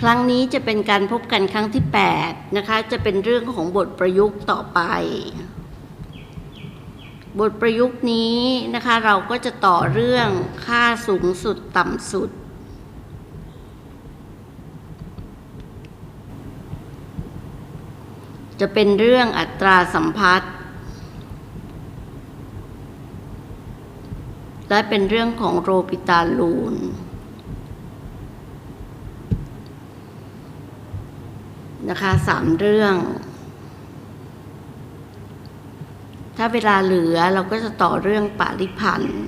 ครั้งนี้จะเป็นการพบกันครั้งที่ 8 นะคะ จะเป็นเรื่องของบทประยุกต์ต่อไป บทประยุกต์นี้นะคะเราก็จะต่อเรื่องค่าสูงสุดต่ำสุด จะเป็นเรื่องอัตราสัมพัทธ์และเป็นเรื่องของโรปิตาลูน นะคะสามเรื่อง ถ้าเวลาเหลือเราก็จะต่อเรื่องปาริพันธ์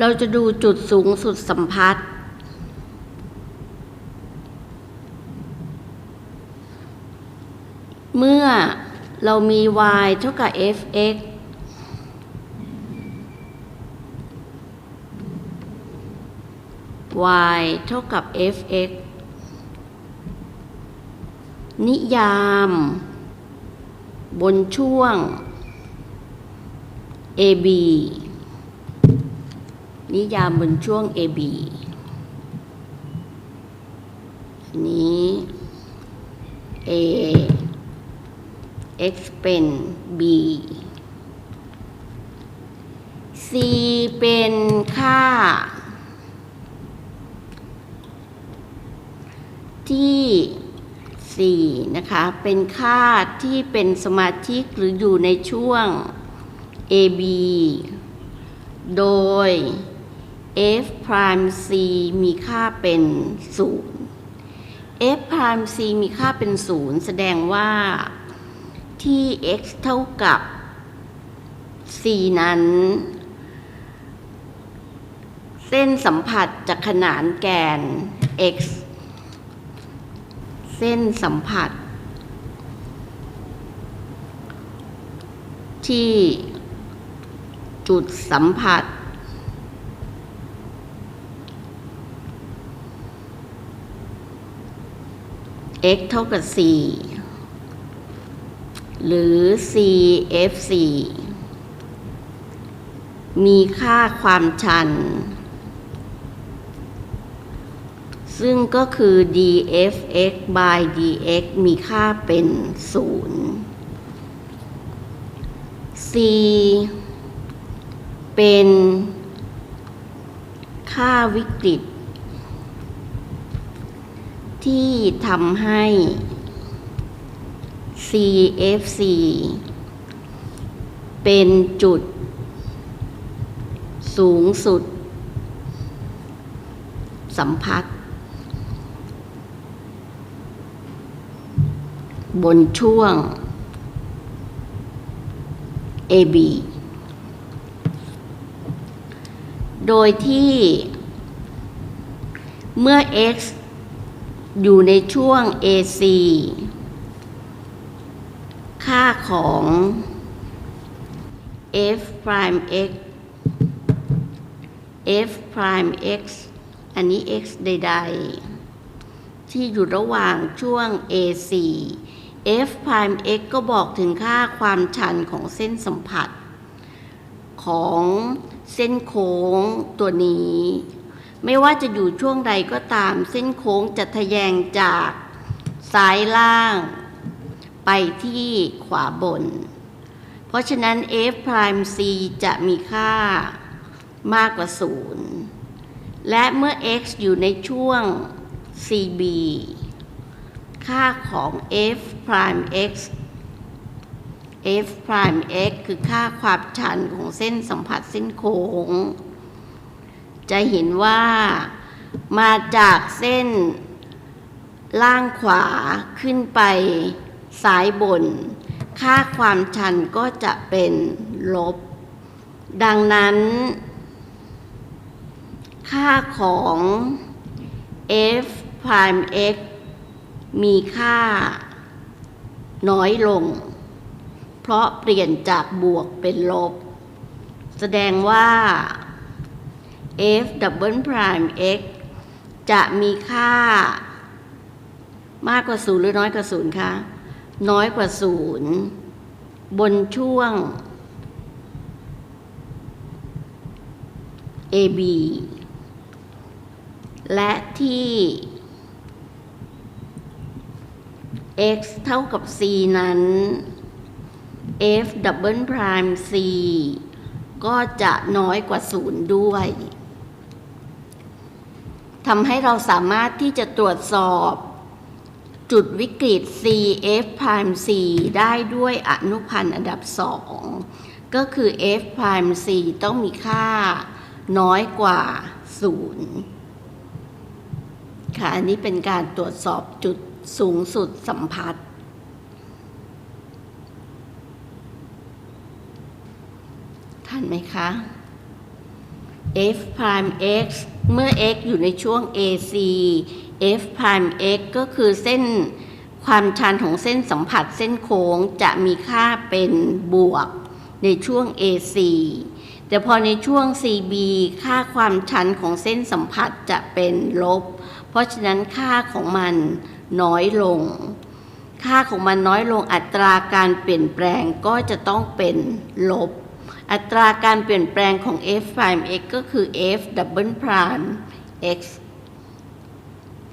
เราจะดูจุดสูงสุดสัมพัทธ์เมื่อเรามี y เท่ากับ fx y เท่ากับ fx นิยาม บนช่วง AB นิยามบนช่วง AB อันนี้ A x เป็น b c เป็นค่า ที่ 4 นะคะ เป็นค่าที่เป็นสมาชิกหรืออยู่ในช่วง AB โดย f prime c มีค่าเป็น 0 f prime c มีค่าเป็น 0 แสดงว่าที่ x เท่ากับ c นั้น เส้นสัมผัสจะขนานแกน x เส้นสัมผัส ที่จุดสัมผัส x เท่ากับ 4 หรือ CF4 มีค่าความชัน ซึ่งก็คือ dfx by dx มีค่าเป็น 0 c เป็นค่าวิกฤต ที่ทำให้ CFC เป็นจุด สูงสุด สัมผัส บนช่วง AB โดยที่เมื่อ x อยู่ในช่วง AC ค่าของ f prime x f prime x อันนี้ x ใด ๆ ที่อยู่ระหว่างช่วง AC f prime x ก็บอกถึงค่าความชันของเส้นสัมผัส ของเส้นโค้งตัวนี้ ไม่ว่าจะอยู่ช่วงใดก็ตามเส้นโค้งจะทะแยงจากซ้ายล่าง ไปที่ขวาบน เพราะฉะนั้น f prime c จะมีค่ามากกว่า 0 และเมื่อ x อยู่ในช่วง cb ค่าของ f prime x f prime x คือค่าความชันของเส้นสัมผัสเส้นโค้ง จะเห็นว่ามาจากเส้นล่างขวาขึ้นไปซ้ายบน ค่าความชันก็จะเป็นลบ ดังนั้น ค่าของ f prime x มีค่าน้อยลง เพราะเปลี่ยนจากบวกเป็นลบ แสดงว่า f double prime x จะมีค่า มากกว่าศูนย์หรือน้อยกว่าศูนย์คะ น้อยกว่าศูนย์บนช่วง AB และที่ x เท่ากับ c นั้น f double prime c ก็จะน้อยกว่า 0 ด้วยทำให้เราสามารถที่จะตรวจสอบจุดวิกฤต cf prime c ได้ด้วยอนุพันธ์อันดับ 2 ก็คือ f prime c ต้องมีค่าน้อยกว่า 0 ค่ะ อันนี้เป็นการตรวจสอบจุด สูงสุดสัมพัทธ์ทันไหมคะ f prime x เมื่อ x อยู่ในช่วง AC f prime x ก็คือเส้นความชันของเส้นสัมผัสเส้นโค้งจะมีค่าเป็นบวกในช่วง AC แต่พอในช่วง CB ค่าความชันของเส้นสัมผัสจะเป็นลบ เพราะฉะนั้นค่าของมัน น้อยลง ค่าของมันน้อยลงอัตราการเปลี่ยนแปลงก็จะต้องเป็นลบ อัตราการเปลี่ยนแปลงของ f prime x ก็คือ f double prime x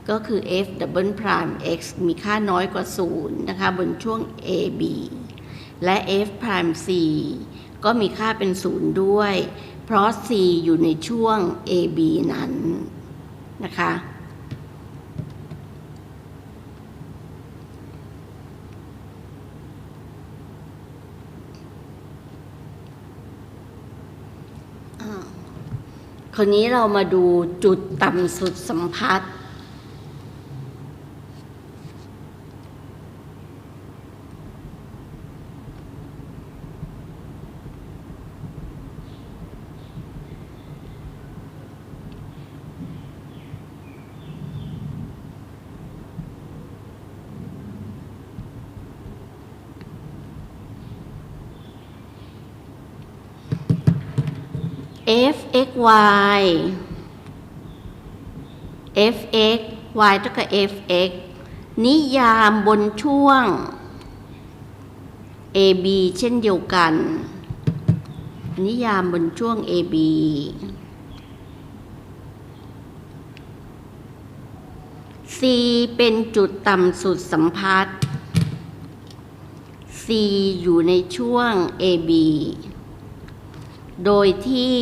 ก็คือ f double prime x มีค่าน้อยกว่า 0 นะคะ บนช่วง AB และ f prime c ก็มีค่าเป็น 0 ด้วย เพราะ c อยู่ในช่วง AB นั้นนะคะ คราวนี้เรามาดูจุดต่ำสุดสัมพัทธ์ f x y f x y เท่ากับ f x นิยามบนช่วง a b เช่นเดียวกัน นิยามบนช่วง a b c เป็นจุดต่ำสุดสัมพัทธ์ c อยู่ในช่วง a b โดยที่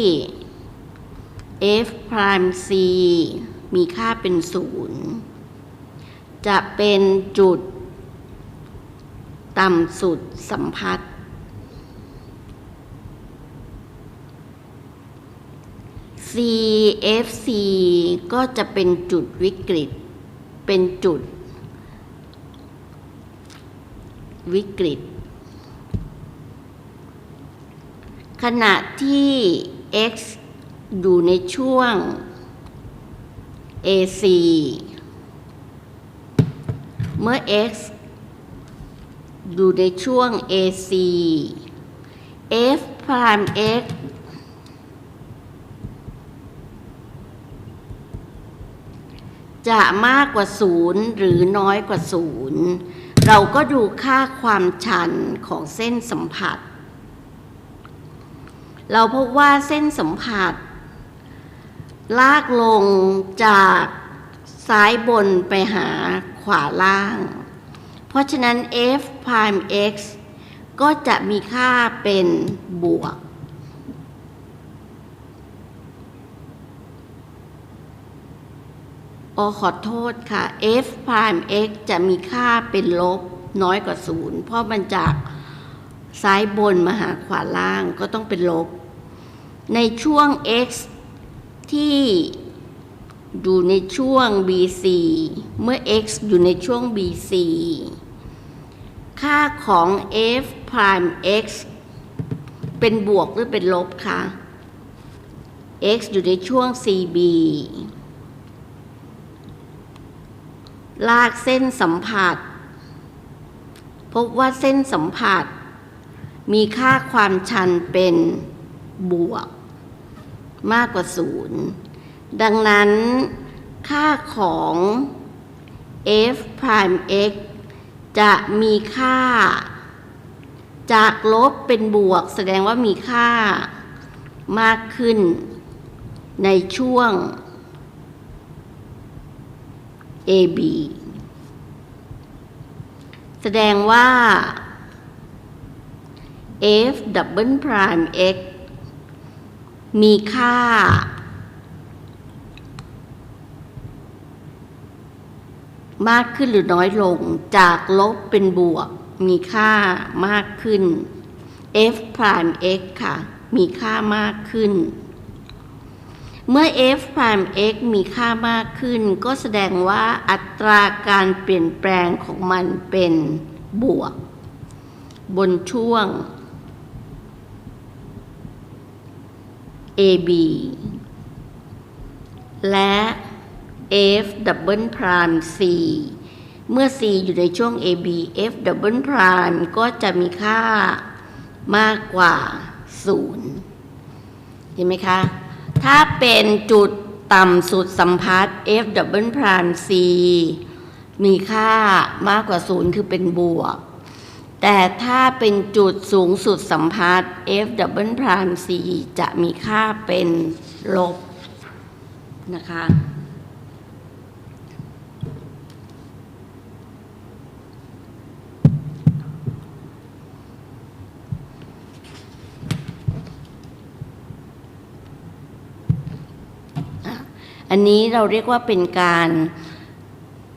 f prime c มีค่าเป็น0จะเป็นจุด ต่ำสุดสัมพัทธ์ CFC ก็จะเป็นจุดวิกฤต เป็นจุด วิกฤต ขณะที่ x อยู่ในช่วง AC เมื่อ x อยู่ในช่วง AC f prime x จะมากกว่า 0 หรือน้อยกว่า 0 เราก็ดูค่าความชันของเส้นสัมผัส เราพบว่าเส้นสัมผัส ลากลงจากซ้ายบนไปหาขวาล่าง เพราะฉะนั้น f prime x ก็จะมีค่าเป็นบวกอขอโทษค่ะ f prime x จะมีค่าเป็นลบน้อยกว่า 0 เพราะมันจาก ซ้ายบนมาหาขวาล่างก็ต้องเป็นลบ ในช่วง x ที่อยู่ในช่วง bc เมื่อ x อยู่ในช่วง bc ค่าของ f prime x เป็นบวกหรือเป็นลบคะ x อยู่ในช่วง cb ลากเส้นสัมผัส พบว่าเส้นสัมผัส มีค่าความชันเป็นบวก มากกว่าศูนย์ดังนั้นค่าของ f prime x จะมีค่า จากลบเป็นบวก แสดงว่ามีค่ามากขึ้น ในช่วง AB แสดงว่า f double prime x มีค่า มากขึ้นหรือน้อยลง จากลบเป็นบวก มีค่ามากขึ้น f prime x ค่ะ มีค่ามากขึ้น เมื่อ f prime x มีค่ามากขึ้น ก็แสดงว่าอัตราการเปลี่ยนแปลงของมันเป็นบวก บนช่วง AB และ f double prime c เมื่อ c อยู่ในช่วง AB f double prime ก็จะมีค่ามากกว่า 0 เห็นไหมคะ ถ้าเป็นจุดต่ำสุดสัมพัทธ์ f double prime c มีค่ามากกว่า 0 คือเป็นบวก แต่ถ้าเป็นจุดสูงสุดสัมพัทธ์ f double prime c จะมีค่าเป็นลบนะคะ อันนี้เราเรียกว่าเป็นการ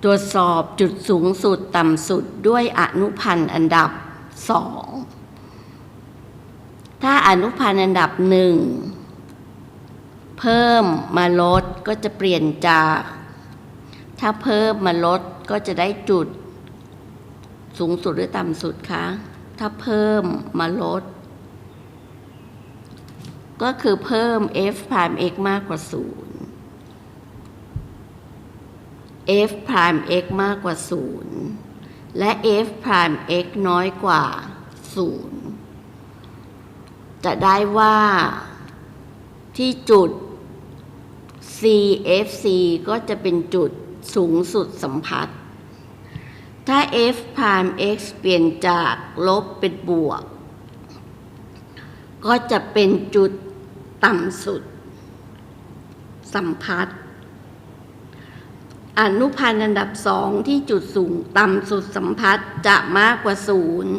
ตรวจสอบจุดสูงสุดต่ำสุดด้วยอนุพันธ์อันดับสองถ้าอนุพันธ์อันดับหนึ่งเพิ่มมาลดก็จะเปลี่ยนจาก ถ้าเพิ่มมาลดก็จะได้จุด สูงสุดหรือต่ำสุดคะถ้าเพิ่มมาลด ก็คือเพิ่ม f prime x มากกว่า0 f prime x มากกว่า 0 และ f prime x น้อยกว่า 0 จะได้ว่าที่จุด CFC ก็จะเป็นจุดสูงสุดสัมพัทธ์ถ้า f prime x เปลี่ยนจากลบเป็นบวก ก็จะเป็นจุดต่ำสุดสัมพัทธ์ อนุพันธ์อันดับสองที่จุดสูงต่ำสุดสัมพัทธ์จะมากกว่าศูนย์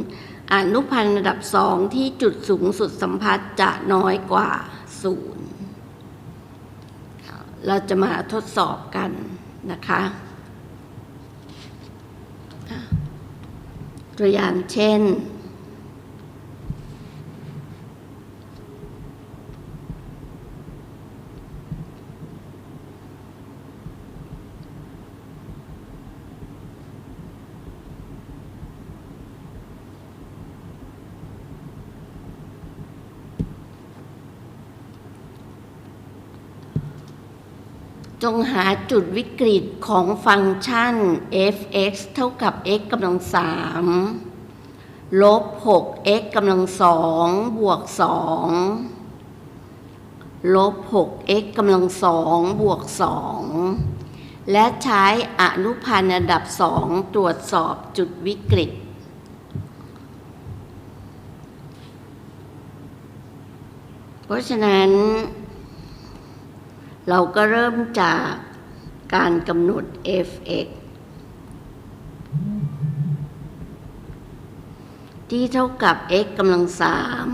อนุพันธ์อันดับสองที่จุดสูงสุดสัมพัทธ์จะน้อยกว่าศูนย์เราจะมาทดสอบกันนะคะอะตัวอย่างเช่น จงหาจุดวิกฤตของฟังก์ชัน f(x) เท่ากับ x กำลังสามลบ 6x กำลังสองบวกสองลบ 6x กำลังสองบวกสองและใช้อนุพันธ์อันดับสองตรวจสอบจุดวิกฤต เพราะฉะนั้น เราก็เริ่มจากการกำหนด f(x) ที่เท่ากับ x กำลังสาม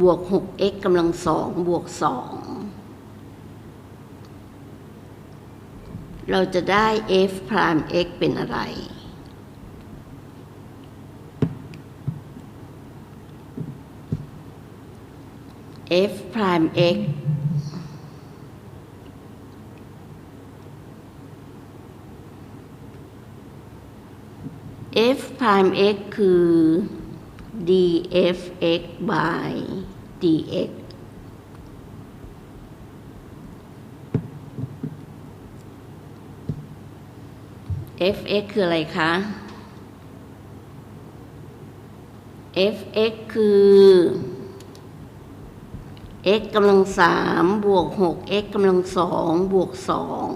บวก 6x กำลังสองบวกสองเราจะได้ f prime x เป็นอะไร f prime x f prime x คือ dfx by dx fx คืออะไรคะ fx คือ x กำลังสามบวก 6x กำลังสองบวกสอง